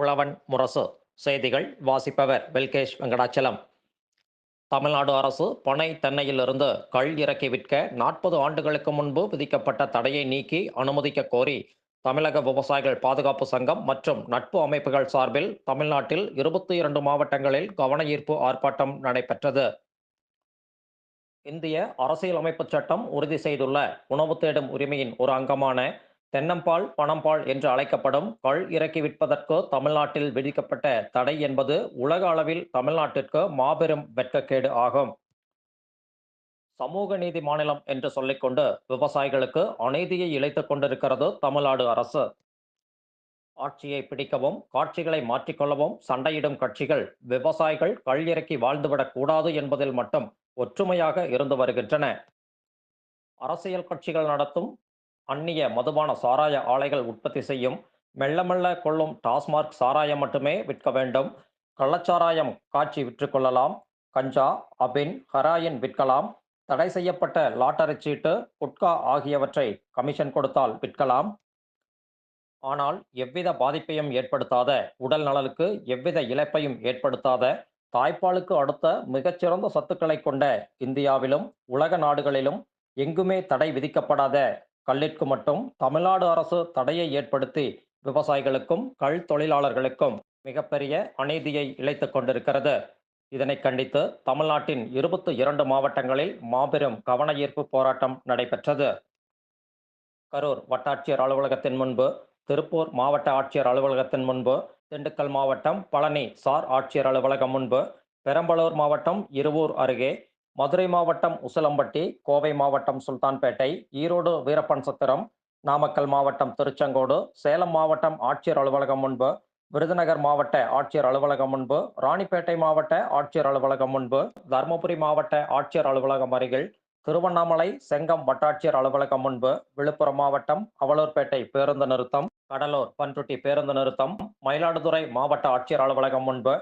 உழவன் முரசு. செய்திகள் வாசிப்பவர் வெல்கேஷ் வெங்கடாச்சலம். தமிழ்நாடு அரசு பனை தென்னையிலிருந்து கள் இறக்கி விற்க நாற்பது ஆண்டுகளுக்கு முன்பு விதிக்கப்பட்ட தடையை நீக்கி அனுமதிக்க கோரி தமிழக விவசாயிகள் பாதுகாப்பு சங்கம் மற்றும் நட்பு அமைப்புகள் சார்பில் தமிழ்நாட்டில் இருபத்தி இரண்டு மாவட்டங்களில் கவனஈர்ப்பு ஆர்ப்பாட்டம் நடைபெற்றது. இந்திய அரசியலமைப்புச் சட்டம் உறுதி செய்துள்ள உணவு தேடும் உரிமையின் ஒரு அங்கமான தென்னம்பால் பணம்பால் என்று அழைக்கப்படும் கள் இறக்கி விற்பதற்கு தமிழ்நாட்டில் விதிக்கப்பட்ட தடை என்பது உலக அளவில் தமிழ்நாட்டிற்கு மாபெரும் வெட்கக்கேடு ஆகும். சமூக நீதி மாநிலம் என்று சொல்லிக்கொண்டு விவசாயிகளுக்கு அநீதியை இழைத்துக் கொண்டிருக்கிறது தமிழ்நாடு அரசு. ஆட்சியை பிடிக்கவும் காட்சிகளை மாற்றிக்கொள்ளவும் சண்டையிடும் கட்சிகள் விவசாயிகள் கள் இறக்கி வாழ்ந்துவிடக் கூடாது என்பதில் மட்டும் ஒற்றுமையாக இருந்து வருகின்றன. அரசியல் கட்சிகள் நடத்தும் அந்நிய மதுபான சாராய ஆலைகள் உற்பத்தி செய்யும் மெல்ல மெல்ல கொள்ளும் டாஸ்மார்க் சாராயம் மட்டுமே விற்க வேண்டும். கள்ளச்சாராயம் காட்சி விற்றுக்கொள்ளலாம் கஞ்சா அபின் ஹராயின் விற்கலாம். தடை செய்யப்பட்ட லாட்டரி சீட்டு குட்கா ஆகியவற்றை கமிஷன் கொடுத்தால் விற்கலாம். ஆனால் எவ்வித பாதிப்பையும் ஏற்படுத்தாத உடல் நலனுக்கு எவ்வித இழப்பையும் ஏற்படுத்தாத தாய்ப்பாலுக்கு அடுத்த மிகச்சிறந்த சத்துக்களை கொண்ட இந்தியாவிலும் உலக நாடுகளிலும் எங்குமே தடை விதிக்கப்படாத கல்லிற்கு மட்டும் தமிழ்நாடு அரசு தடையை ஏற்படுத்தி விவசாயிகளுக்கும் கல் தொழிலாளர்களுக்கும் மிகப்பெரிய அநீதியை இழைத்து கொண்டிருக்கிறது. இதனை கண்டித்து தமிழ்நாட்டின் இருபத்தி இரண்டு மாவட்டங்களில் மாபெரும் கவனஈர்ப்பு போராட்டம் நடைபெற்றது. கரூர் வட்டாட்சியர் அலுவலகத்தின் முன்பு திருப்பூர் மாவட்ட ஆட்சியர் அலுவலகத்தின் முன்பு திண்டுக்கல் மாவட்டம் பழனி சார் ஆட்சியர் அலுவலகம் முன்பு பெரம்பலூர் மாவட்டம் இருவூர் அருகே மதுரை மாவட்டம் உசிலம்பட்டி கோவை மாவட்டம் சுல்தான்பேட்டை ஈரோடு வீரப்பன் சத்திரம் நாமக்கல் மாவட்டம் திருச்செங்கோடு சேலம் மாவட்டம் ஆட்சியர் அலுவலகம் முன்பு விருதுநகர் மாவட்ட ஆட்சியர் அலுவலகம் முன்பு ராணிப்பேட்டை மாவட்ட ஆட்சியர் அலுவலகம் முன்பு தருமபுரி மாவட்ட ஆட்சியர் அலுவலகம் அருகில் திருவண்ணாமலை செங்கம் வட்டாட்சியர் அலுவலகம் முன்பு விழுப்புரம் மாவட்டம் அவலூர்பேட்டை பேருந்து நிறுத்தம் கடலூர் பன்ருட்டி பேருந்து நிறுத்தம் மயிலாடுதுறை மாவட்ட ஆட்சியர் அலுவலகம் முன்பு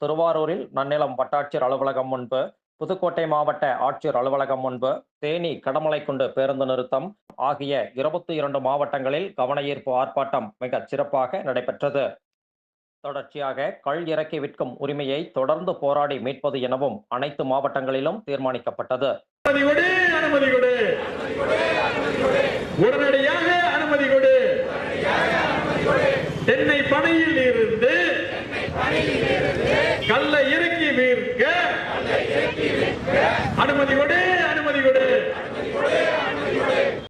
திருவாரூரில் நன்னிலம் வட்டாட்சியர் அலுவலகம் முன்பு புதுக்கோட்டை மாவட்ட ஆட்சியர் அலுவலகம் முன்பு தேனி கடமலைக்குண்டு பேருந்து நிறுத்தம் ஆகிய இருபத்தி இரண்டு மாவட்டங்களில் கவன ஈர்ப்பு ஆர்ப்பாட்டம் மிக சிறப்பாக நடைபெற்றது. தொடர்ச்சியாக கள் இறக்கி விற்கும் உரிமையை தொடர்ந்து போராடி மீட்பது எனவும் அனைத்து மாவட்டங்களிலும் தீர்மானிக்கப்பட்டது. உடனடியாக அனுமதி கொடு. தென்னை பனையில் இருந்து கல்லை அனுமதி கொடு